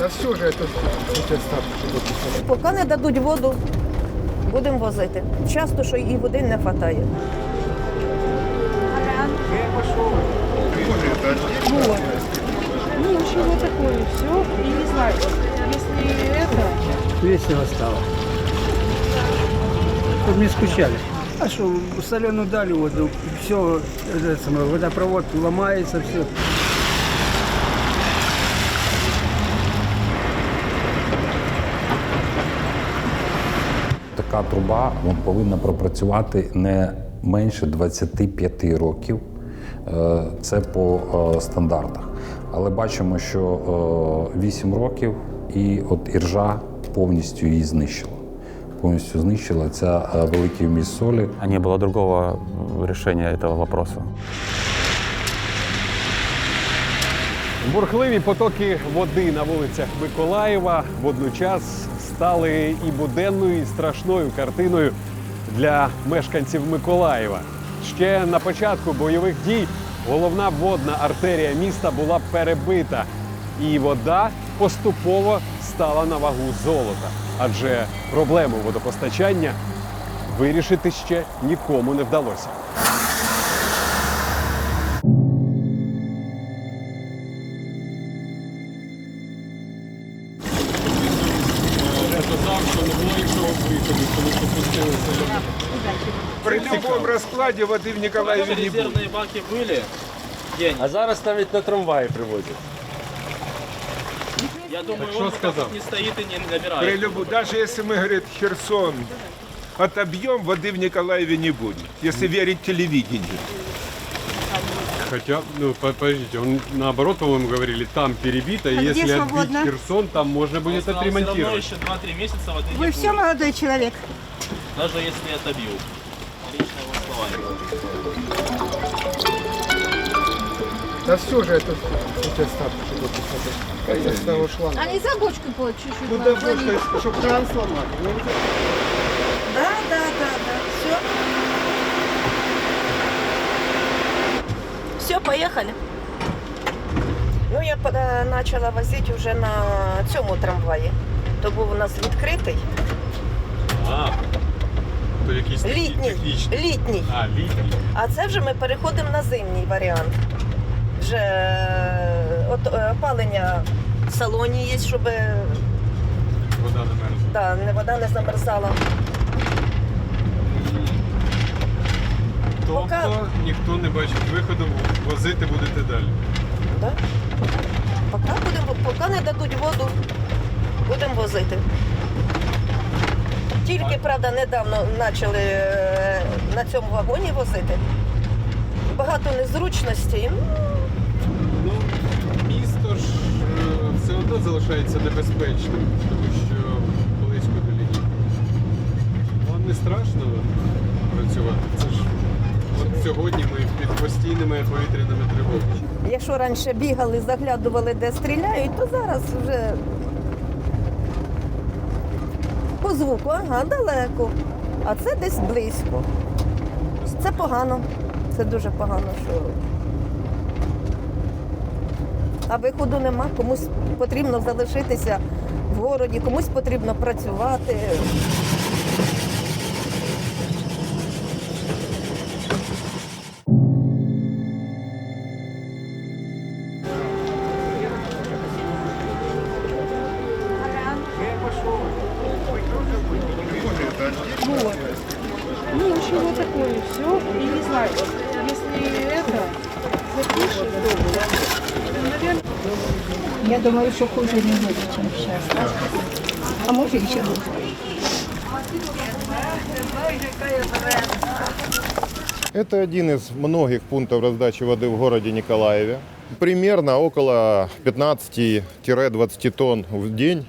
Да все же это сейчас так, чтобы Поки не дадуть воду, будемо возити. Часто, що і води не вистачає. Ну, ничего такое, все. И не знаю, если это... Весело стало. Тут не скучали. А что, соленую дали воду, все, водопровод ломается, все. Така труба ну, повинна пропрацювати не менше 25 років. Е, Це по е, стандартах. Але бачимо, що е, 8 років і от іржа повністю її знищила. Повністю знищила ця е, великий вміст солі. А не было другого э, решения этого вопроса. Бурхливі потоки води на вулицях Миколаєва водночас стали і буденною, і страшною картиною для мешканців Миколаєва. Ще на початку бойових дій головна водна артерія міста була перебита, і вода поступово стала на вагу золота. Адже проблему водопостачання вирішити ще нікому не вдалося. Раскладе воды в Николаеве не будет. Резервные баки были. День. А зараз навіть на трамваї привозять. Я думаю, что он сказал? не стоит и не При набирает. любом, даже если мы, говорит, Херсон отобьем, воды в Николаеве не будет, если верить телевидению. Хотя, ну, по- подождите, он наоборот, по-моему, говорили, там перебито, и А где если свободно? отбить Херсон, там можно будет нам все равно отремонтировать. еще 2-3 месяца воды Вы не все будет, молодой человек. даже если отобью. Лично его словами. Да все же это сейчас так, чтобы это с того шланга. А нельзя бочку по чуть-чуть Куда больше, чтобы кран сломать? Да, да, да, да. Все. Все, поїхали. Ну, я почала возити вже на цьому трамваї. То був у нас відкритий, А, то якийсь такий літній, технічний. літній. А, літній. А це вже ми переходимо на зимній варіант. Вже е, от, е, опалення в салоні є, щоб е, Вода не мерзне. да, не, вода не замерзала. Тобто Пока- ніхто не бачить виходу, возити будете далі. Да? Поки, будемо, поки не дадуть воду, будемо возити. Тільки, правда, недавно почали е, на цьому вагоні возити. Багато незручностей. Ну, Ну, місто ж е, все одно залишається небезпечним, тому що близько до лінії. Вам не страшно працювати? Це ж от сьогодні ми під постійними повітряними тривогами. Якщо раніше бігали, заглядували, де стріляють, то зараз вже звуку, ага, далеко. А це десь близько. Це погано. Це дуже погано, що. А виходу нема, комусь потрібно залишитися в городі, комусь потрібно працювати. Что хуже не будет, чем сейчас. А может еще хуже. Это один из многих пунктов раздачи воды в городе Николаеве. Примерно около 15-20 тонн в день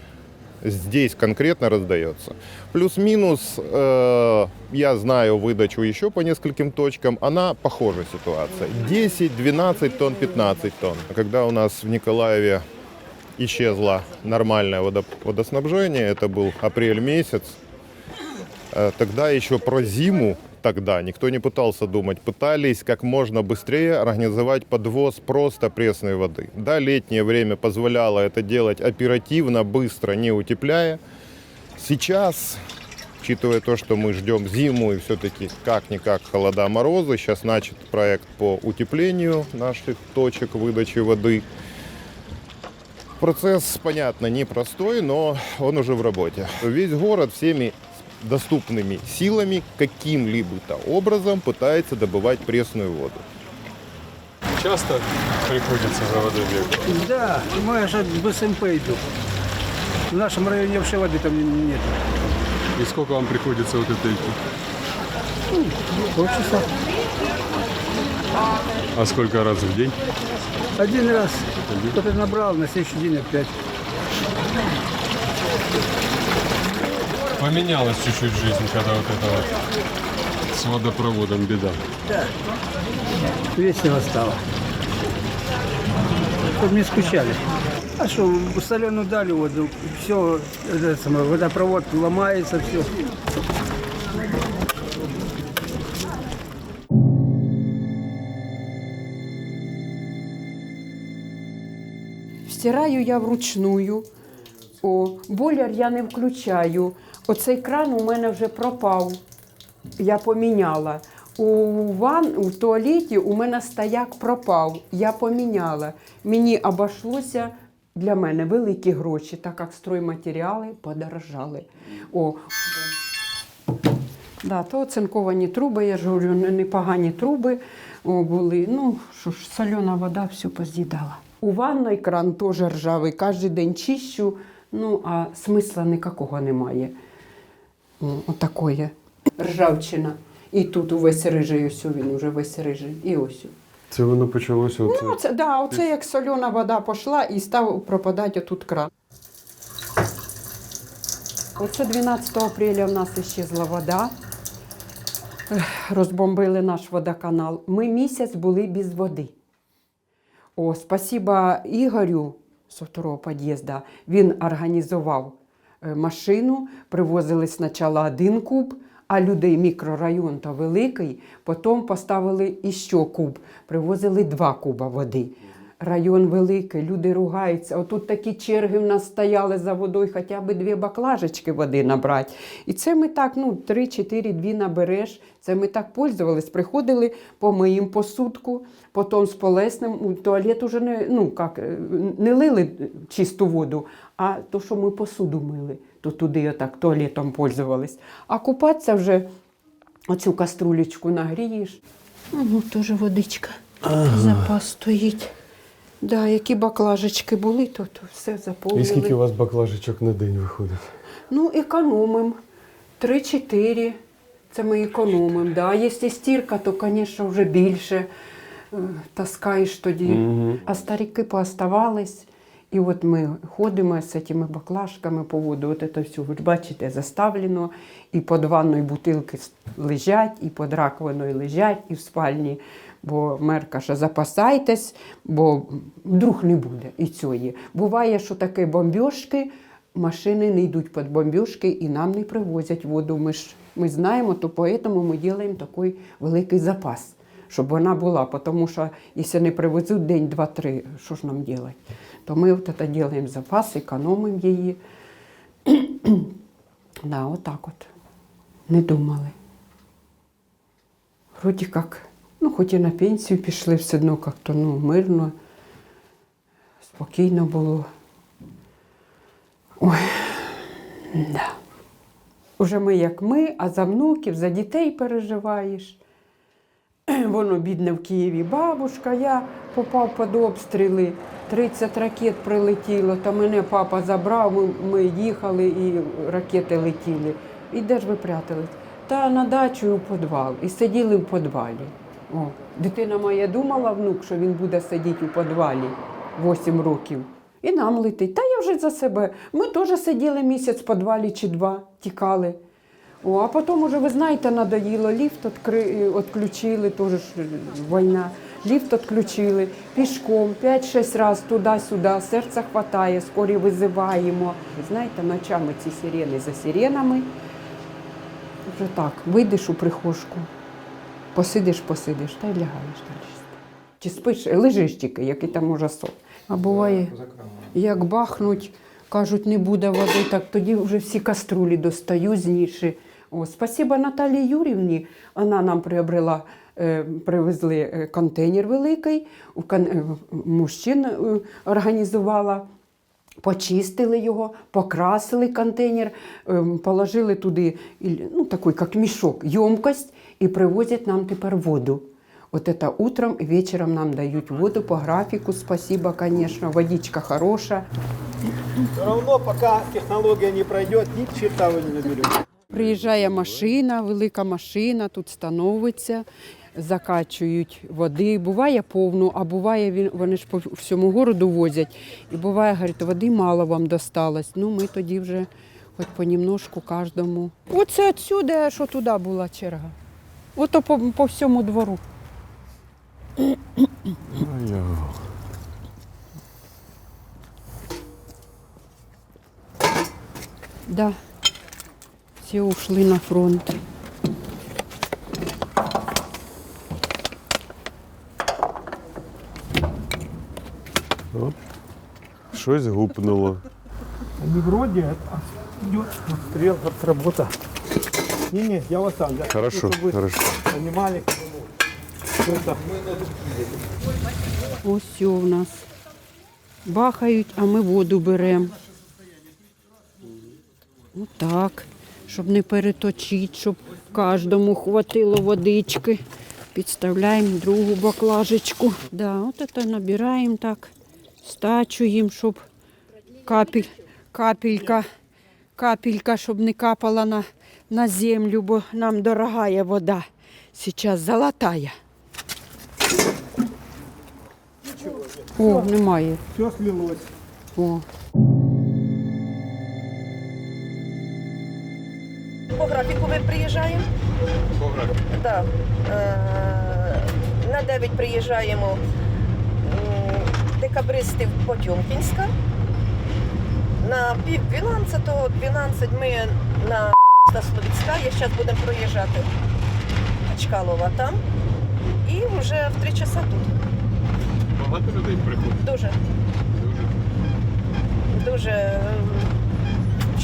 здесь конкретно раздается. Плюс-минус, э, я знаю выдачу еще по нескольким точкам, она похожа ситуация. 10, 12 тонн, 15 тонн. Когда у нас в Николаеве исчезло нормальное водо- водоснабжение, это был апрель месяц, Э, Тогда еще про зиму тогда никто не пытался думать. Пытались как можно быстрее организовать подвоз просто пресной воды. Да, летнее время позволяло это делать оперативно, быстро, не утепляя. Сейчас, учитывая то, что мы ждем зиму и все-таки как-никак холода, морозы, сейчас начат проект по утеплению наших точек выдачи воды. Процесс, понятно, непростой, но он уже в работе. Весь город всеми доступными силами каким-либо образом пытается добывать пресную воду. Часто приходится за водой бегать? Да, мы же в СМП иду. В нашем районе вообще воды там нет. И сколько вам приходится вот это идти? Полчаса. А сколько раз в день? Один раз кто-то набрал, на следующий день опять. Поменялась чуть-чуть жизнь, когда вот это вот с водопроводом беда. Да. Весело стало. Чтобы не скучали. А что, соленую дали воду, все, это самое, водопровод ломается, все. Стираю я вручную. О, бойлер я не включаю. Оцей кран у мене вже пропав. Я поміняла. У ван, у туалеті у мене стояк пропав. Я поміняла. Мені обійшлося для мене великі гроші, так як стройматеріали подорожали. О, Да, то оцинковані труби, я ж говорю, непогані труби були. Ну, що ж, сольона вода все поз'їдала. У ванной кран теж ржавий, кожен день чищу, ну, а смисла ніякого немає. О, Отакої ржавчина. І тут увесь рижий, ось він уже весь рижий. І ось. Це воно почалося оце. Ну, це, да, оце як сольона вода пішла і став пропадати отут кран. Оце 12 апреля в нас іщезла вода. Розбомбили наш водоканал. Ми місяць були без води. О, спасіба Ігорю з второго під'їзду. Він організував е, машину, привозили спочатку один куб, а людей мікрорайон то великий, потім поставили іще куб, привозили два куба води. Район великий, люди ругаються. Отут такі черги в нас стояли за водою, хоча б дві баклажечки води набрати. І це ми так, ну, три, чотири, дві набереш. Це ми так пользувались. Приходили, помиємо посудку, потім з полесним. Туалет уже не, ну, як, е, не лили чисту воду, а то, що ми посуду мили, то туди отак туалетом пользувались. А купатися вже оцю каструлечку нагрієш. Ну, теж водичка. Запас стоїть. Да, які баклажечки були, то, то все заповнили. І скільки у вас баклажечок на день виходить? Ну, економимо. Три-чотири. Це ми економимо. Да. Якщо стірка, то, звісно, вже більше е, таскаєш тоді. А старіки пооставались. І от ми ходимо з цими баклажками по воду. От це все, ви бачите, заставлено. І під ванною бутилки лежать, і під раковиною лежать, і в спальні. Бо мер каже, запасайтесь, бо вдруг не буде і цієї. Буває, що таке бомбьошки, машини не йдуть під бомбьошки і нам не привозять воду. Ми ж ми знаємо, то тому ми робимо такий великий запас, щоб вона була. Тому що якщо не привезуть день, два, три, що ж нам робити? То ми от це робимо запас, економимо її. да, отак от. Не думали. Вроді як, ну, хоч і на пенсію пішли, все одно як-то ну, мирно, спокійно було. Ой, да. Уже ми як ми, а за внуків, за дітей переживаєш. Воно бідне в Києві бабушка, я попав під обстріли, 30 ракет прилетіло, та мене папа забрав, ми, їхали і ракети летіли. І де ж ви прятались? Та на дачу в підвал. І сиділи в підвалі. О, дитина моя думала, внук, що він буде сидіти у підвалі 8 років. І нам летить. Та я вже за себе. Ми теж сиділи місяць в підвалі чи два, тікали. О, а потім уже, ви знаєте, надоїло, ліфт відключили, теж е, війна. Ліфт відключили, пішком 5-6 разів туди-сюди, серце хватає, скорі визиваємо. Знаєте, ночами ці сирени за сиренами. вже так. Вийдеш у прихожку, посидиш, посидиш та й лягаєш далі. Чи спиш, лежиш тільки, який там може сон. А буває, як бахнуть, кажуть, не буде води, так тоді вже всі каструлі достаю з ніші. О, спасіба Наталії Юрівні. Вона нам приобрела, е, привезли е, контейнер великий, е, мужчин організувала. Почистили його, покрасили контейнер, ем, положили туди ну, такий, як мішок, ємкость, і привозять нам тепер воду. Вот это утром и вечером нам дают воду по графику, спасибо, конечно, водичка хорошая. Все равно, пока технология не пройдет, ни черта вы не наберете. Приїжджає машина, велика машина, тут становиться, закачують води. Буває повну, а буває вони ж по всьому городу возять. І буває, говорить, води мало вам досталось. Ну ми тоді вже хоч понемножку кожному. Оце отсюди, що туди була черга. Ото по, по всьому двору. Да. Всі ушли на фронт. Оп. Щось гупнуло. Не вроде, а идет стрел, работа. Не-не, я вас сам. я- Хорошо, чтобы вы хорошо. Понимали, что это. Ось все у нас. Бахають, а ми воду беремо. Отак, щоб не переточити, щоб кожному хватило водички. Підставляємо другу баклажечку. Да, от це набираємо так, стачуємо, щоб капель, капелька, капелька, щоб не капала на, на землю, бо нам дорогая вода. Зараз золотая. О, немає. Все слилось. О. По графіку ми приїжджаємо. По графіку. Да. Е, на 9 приїжджаємо м, декабристів Потьомкінська. На пів 12-го, 12 ми на Словіцька. Я зараз будемо проїжджати Чкалова там. І вже в 3 часа тут. Багато людей приходить. Дуже. Дуже. Дуже е,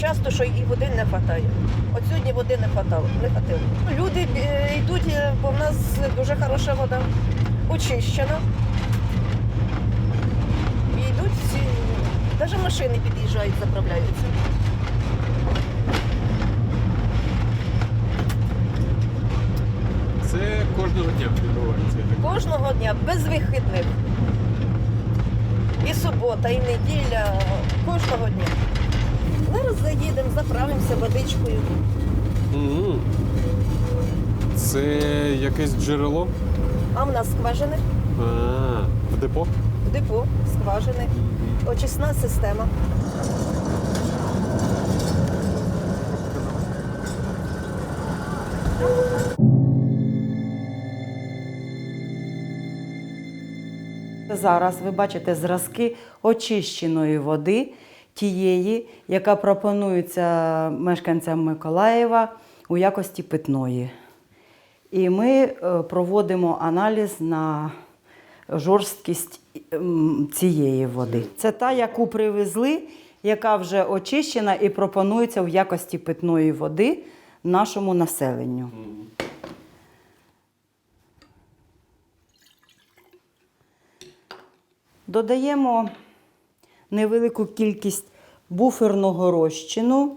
часто, що і води не вистачає. От сьогодні води не хватало, не хватило. Люди е, йдуть, е, бо в нас дуже хороша вода, очищена. І йдуть всі, навіть машини під'їжджають, заправляються. Це кожного дня відбувається. Кожного дня, без вихідних. І субота, і неділя, кожного дня. Зараз заїдемо, заправимося водичкою. Мгм. Це якесь джерело? А в нас скважини. А, в депо? депо, скважини, очисна система. Зараз ви бачите зразки очищеної води, тієї, яка пропонується мешканцям Миколаєва у якості питної. І ми е, проводимо аналіз на жорсткість цієї води. Це та, яку привезли, яка вже очищена і пропонується в якості питної води нашому населенню. Додаємо невелику кількість буферного розчину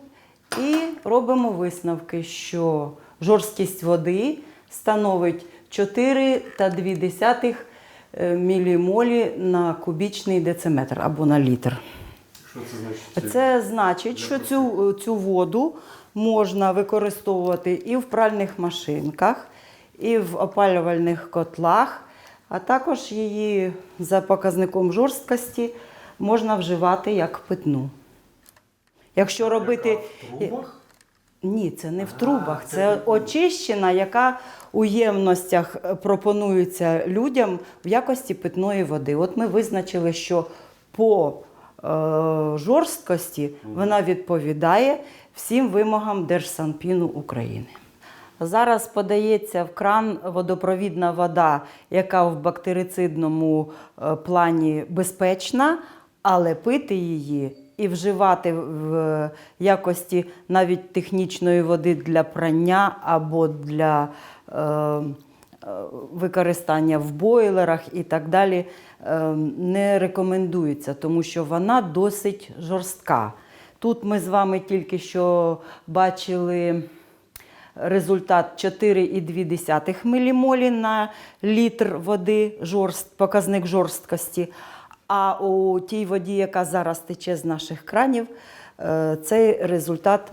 і робимо висновки, що жорсткість води становить 4,2 мілімолі на кубічний дециметр або на літр. Що це значить? Це значить, що цю, цю воду можна використовувати і в пральних машинках, і в опалювальних котлах, а також її за показником жорсткості можна вживати як питну. Якщо робити. Ні, це не в трубах, це очищена, яка у ємностях е, пропонується людям в якості питної води. От ми визначили, що по е, жорсткості вона відповідає всім вимогам Держсанпіну України. Зараз подається в кран водопровідна вода, яка в бактерицидному е, плані безпечна, але пити її і вживати в якості навіть технічної води для прання або для е, е, використання в бойлерах і так далі е, не рекомендується, тому що вона досить жорстка. Тут ми з вами тільки що бачили результат 4,2 ммолі на літр води, жорст, показник жорсткості. А у тій воді, яка зараз тече з наших кранів, е, цей результат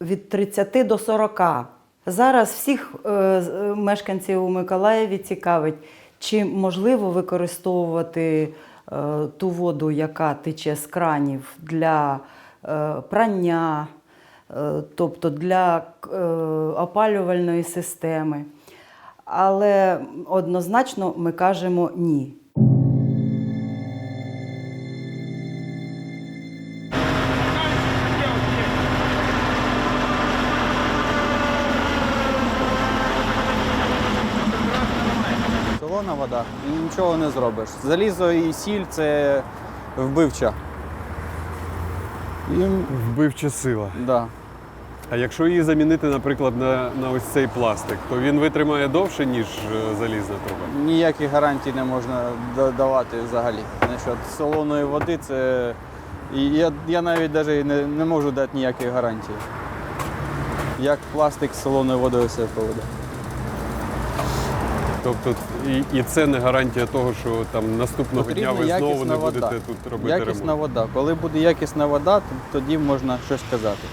від 30 до 40. Зараз всіх е, е, мешканців у Миколаєві цікавить, чи можливо використовувати ту воду, яка тече з кранів для прання, тобто для е, опалювальної системи. Але однозначно ми кажемо ні. Солона вода і нічого не зробиш. Залізо і сіль це вбивча. І, Вбивча сила. да. А якщо її замінити, наприклад, на, на ось цей пластик, то він витримає довше, ніж е, залізна труба. Ніяких гарантій не можна давати взагалі. Насчет солоної води це. Я, я навіть навіть не, не можу дати ніяких гарантій. Як пластик з солоною водою себе поведе. Тобто, і, і це не гарантія того, що там наступного Потрібна дня ви знову якісна не будете вода. тут робити Якісна ремонт. вода. Коли буде якісна вода, то тоді можна щось казати.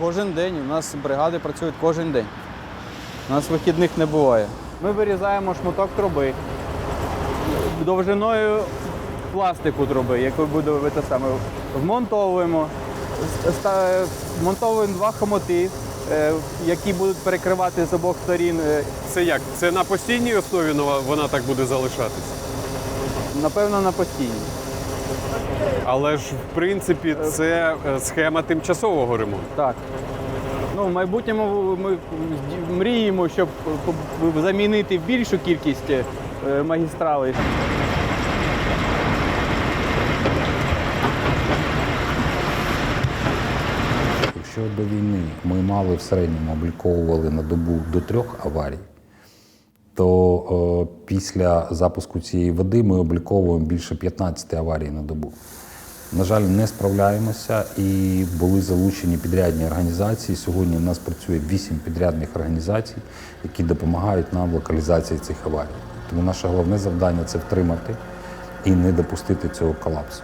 Кожен день у нас бригади працюють кожен день. У нас вихідних не буває. Ми вирізаємо шматок труби довжиною пластику труби, яку буде те саме. Вмонтовуємо, вмонтовуємо два хомоти, е, які будуть перекривати з обох сторін. е, Це як? Це на постійній основі вона так буде залишатися? Напевно, на постійній. Але ж в принципі це е, схема тимчасового ремонту. Так. Ну, в майбутньому ми мріємо, щоб замінити більшу кількість магістралей. Якщо до війни ми мали в середньому обліковували на добу до трьох аварій, то е, після запуску цієї води ми обліковуємо більше 15 аварій на добу. На жаль, не справляємося і були залучені підрядні організації. Сьогодні у нас працює вісім підрядних організацій, які допомагають нам в локалізації цих аварій. Тому наше головне завдання це втримати і не допустити цього колапсу.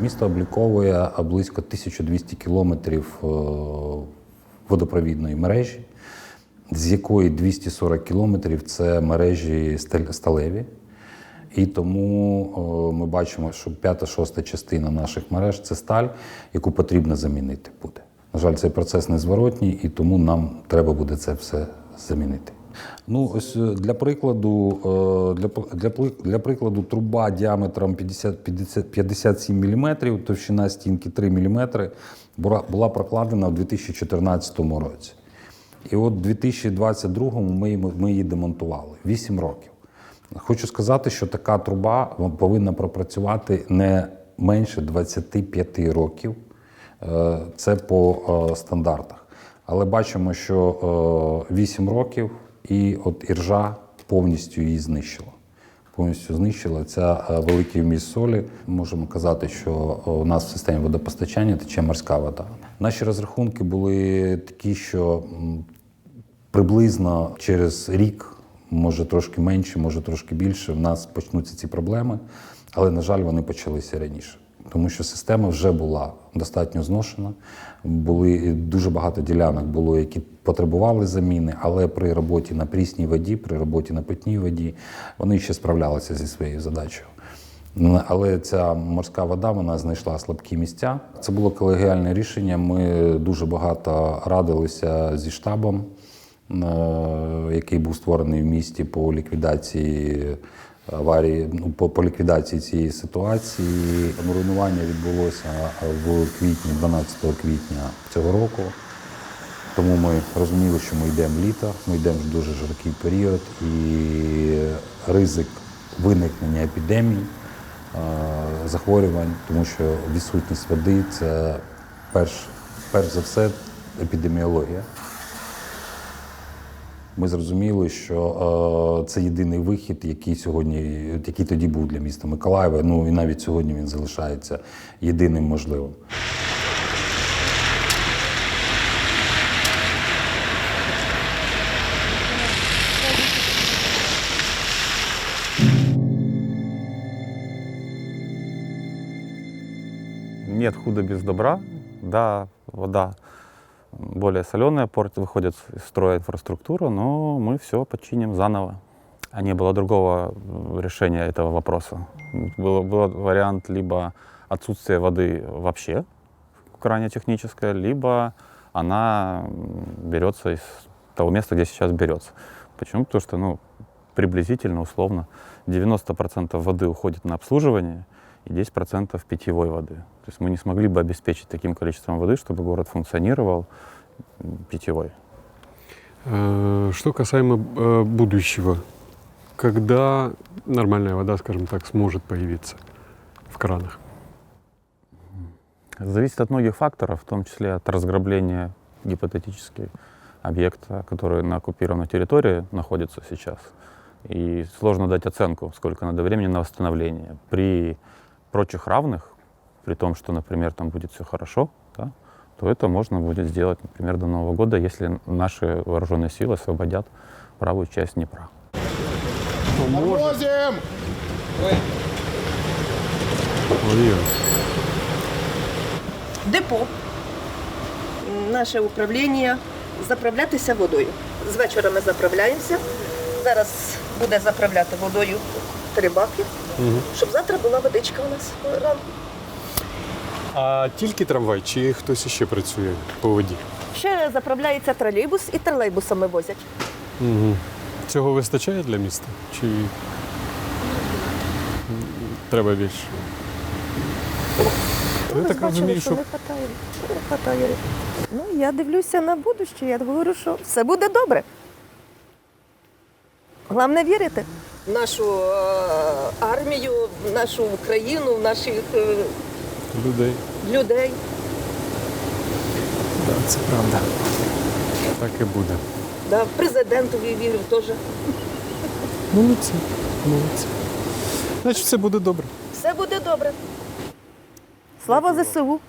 Місто обліковує близько 1200 кілометрів е, водопровідної мережі, з якої 240 кілометрів це мережі сталеві. І тому е, ми бачимо, що п'ята-шоста частина наших мереж це сталь, яку потрібно замінити буде. На жаль, цей процес незворотній, і тому нам треба буде це все замінити. Ну, ось е, для прикладу, е, для, для, прикладу, труба діаметром 50, 50, 57 мм, товщина стінки 3 мм, була, була прокладена в 2014 році. І от у 2022-му ми, ми її демонтували 8 років. Хочу сказати, що така труба повинна пропрацювати не менше 25 років. Е, Це по стандартах. Але бачимо, що 8 років і от іржа повністю її знищила. Повністю знищила ця е, великий вміст солі. Можемо казати, що е, у нас в системі водопостачання тече морська вода. Наші розрахунки були такі, що приблизно через рік, може трошки менше, може трошки більше, в нас почнуться ці проблеми, але, на жаль, вони почалися раніше. Тому що система вже була достатньо зношена. Були дуже багато ділянок було, які потребували заміни, але при роботі на прісній воді, при роботі на питній воді, вони ще справлялися зі своєю задачею. Але ця морська вода вона знайшла слабкі місця. Це було колегіальне рішення. Ми дуже багато радилися зі штабом. який був створений в місті по ліквідації аварії, ну, по, по ліквідації цієї ситуації. Руйнування відбулося в квітні, 12 квітня цього року. Тому ми розуміли, що ми йдемо літо, ми йдемо в дуже жаркий період, і ризик виникнення епідемій, захворювань, тому що відсутність води це перш, перш за все епідеміологія. Ми зрозуміли, що е, це єдиний вихід, який сьогодні, який тоді був для міста Миколаєва. Ну і навіть сьогодні він залишається єдиним можливим. Нет худа без добра. Да, вода более соленая, порт выходит из строя инфраструктура, но мы все починим заново. А не было другого решения этого вопроса. Был, был вариант либо отсутствие воды вообще, крайне техническое, либо она берется из того места, где сейчас берется. Почему? Потому что, ну, приблизительно, условно, 90% воды уходит на обслуживание и 10% питьевой воды. То есть мы не смогли бы обеспечить таким количеством воды, чтобы город функционировал питьевой. Э, Что касаемо э, будущего, когда нормальная вода, скажем так, сможет появиться в кранах? Зависит от многих факторов, в том числе от разграбления гипотетически объекта, который на оккупированной территории находится сейчас. И сложно дать оценку, сколько надо времени на восстановление. При прочих равных, при том, что, например, там будет все хорошо, да, то это можно будет сделать, например, до Нового года, если наши вооруженные силы освободят правую часть Днепра. Тормозим! Ой-ой. Депо, наше управління заправлятися водою. З вечора ми заправляємося. Зараз буде заправляти водою три баки, Мгм. щоб завтра була водичка у нас ранку. А тільки трамвай чи хтось іще працює по воді? Ще заправляється тролейбус і тролейбусами возять. Угу. Цього вистачає для міста? Чи треба більше? Ну, я так Бачили, розумію, що що не хватає. Не хватає. Ну, я дивлюся на будущее, я говорю, що все буде добре. Головне вірити. Нашу е, армію, в нашу Україну, в наших е, людей. людей. Да, це правда. Так і буде. Да, президентові вірю теж. Молодці, молодці. Значить, все буде добре. Все буде добре. Слава ЗСУ!